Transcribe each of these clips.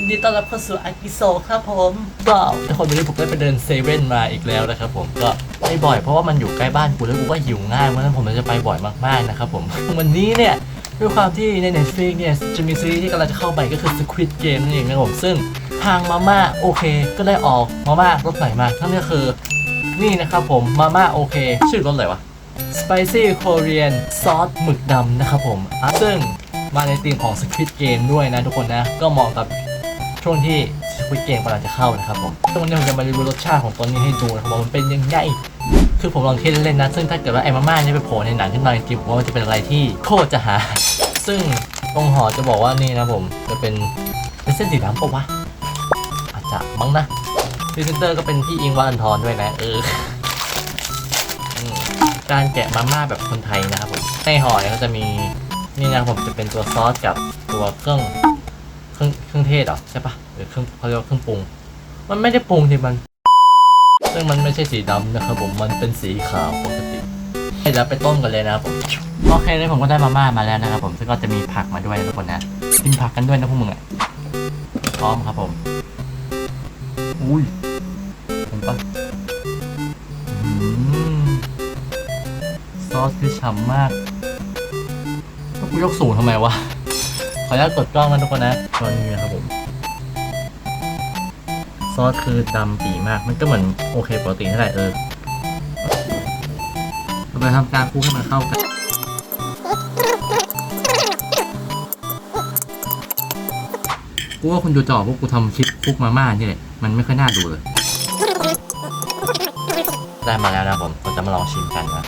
ยินดีต้อนรับเข้าสู่อากิโซครับผมก็ทุกคนวันนี้ผมได้ไปเดินเซเว่นมาอีกแล้วนะครับผมก็ไม่บ่อยเพราะว่ามันอยู่ใกล้บ้านกูแล้วกูก็หิวง่ายเพราะฉะนั้นผมเลยจะไปบ่อยมากๆนะครับผมวันนี้เนี่ยด้วยความที่ใน Netflix เนี่ยจะมีซีรีส์ที่กำลังจะเข้าไปก็คือ Squid Game นั่นเองนะครับผมซึ่งทางมาม่าโอเค ก็ได้ออกมาม่ารสใหม่มานั่นก็คือนี่นะครับผมมาม่าโอเค ชื่อรสอะไรวะ Spicy Korean ซอสหมึกดำนะครับผมซึ่งมาในธีมของ Squid Game ด้วยนะทุกคนนะ ก็เหมาะกับ ช่วงที่ Squid Game กำลังจะเข้านะครับผมตรงนี้ผมจะมารีวิวรสชาติของตัวนี้ให้ดูนะครับว่ามันเป็นยังไงคือผมลองคิดเล่นๆนะ ซึ่งถ้าเกิดว่าไอ้มาม่าเนี่ยไปโผล่ในหนังขึ้นมาจริงผมว่ามันจะเป็นอะไรที่โคตรจะหา ซึ่งตรงห่อจะบอกว่านี่นะผมจะเป็นเป็นเส้นสีดำปะวะอาจจะมั้งนะพรีเซนเตอร์ก็เป็นพี่อิงวัลันทรด้วยนะเออการแกะมาม่าแบบคนไทยนะครับผมในห่อเนี่ยก็จะมีนี่นะผมจะเป็นตัวซอสกับตัวเครื่อง รื่องเครื่องเทศเหรอใช่ปะหรือเครื่องเขาเรียกว่าเครื่องปรุง มันไม่ได้ปรุงที่มัน ซึ่งมันไม่ใช่สีดำนะครับผมมันเป็นสีขาวปกติให้เราไปต้มกันเลยนะครับผมโอเคเลยผมก็ได้มาม่ามาแล้วนะครับผมซึ่งก็จะมีผักมาด้วยนะทุกคนนะกินผักกันด้วยนะพวกมึงอะพร้อมครับผม อุ้ยเห็นปะซอสคือฉ่ำมากแล้วกูยกสูงทำไมวะ ออนุญาตกดกล้องนะทุกคนนะตอนนี้นะครับผมซอสคือดำปีมาก มันก็เหมือนโอเคปกตินั่นแหละเออเราไปทำการคลุกให้มันเข้ากันกูว่าคุณดูจอพวกกูทำคลิปคุกมาม่านี่แหละ มันไม่ค่อยน่าดูเลย ได้มาแล้วนะผมเราจะมาลองชิมกันนะ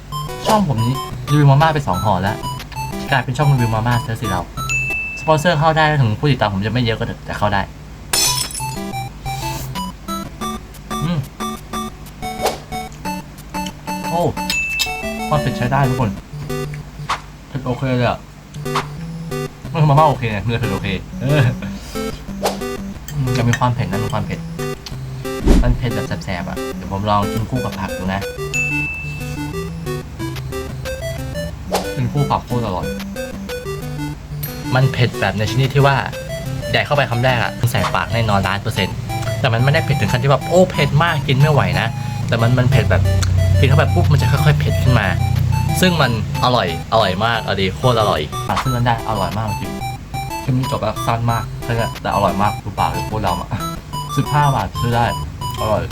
ช่องผมนี้รีวิวมาม่าไปสองห่อแล้ว กลายเป็นช่องรีวิวมาม่าเซอสิเรา สปอนเซอร์เข้าได้ถึงผู้ติดตามผมจะไม่เยอะก็เถอะแต่เข้าได้โอ้ความเผ็ดใช้ได้ทุกคนเผ็ดโอเคเลยอะมันคือมาม่าโอเคไงมันเลยเผ็ดโอเคเออจะมีความเผ็ดนะมีความเผ็ดมันเผ็ดแบบแสบๆอะเดี๋ยวผมลองกินคู่กับผักดูนะเป็นคู่ผักโคตรอร่อย มันเผ็ดแบบในชนิดที่ว่าแดกเข้าไปคำแรกอะมันใส่ปากแน่นอนล้านเปอร์เซ็นต์แต่มันไม่ได้เผ็ดถึงขั้นที่แบบโอ้เผ็ดมากกินไม่ไหวนะ แต่มันมันเผ็ดแบบกินเข้าไปปุ๊บมันจะค่อยๆเผ็ดขึ้นมา ซึ่งมันอร่อยอร่อยมากอดีโคตรอร่อยปากซึ่งนั้นได้อร่อยมากจริงคลิปนี้จบแบบสั้นมากแค่นั้นแต่อร่อยมากดูปากเลยโคตรดำอะสิบห้าบาทซื้อได้อร่อย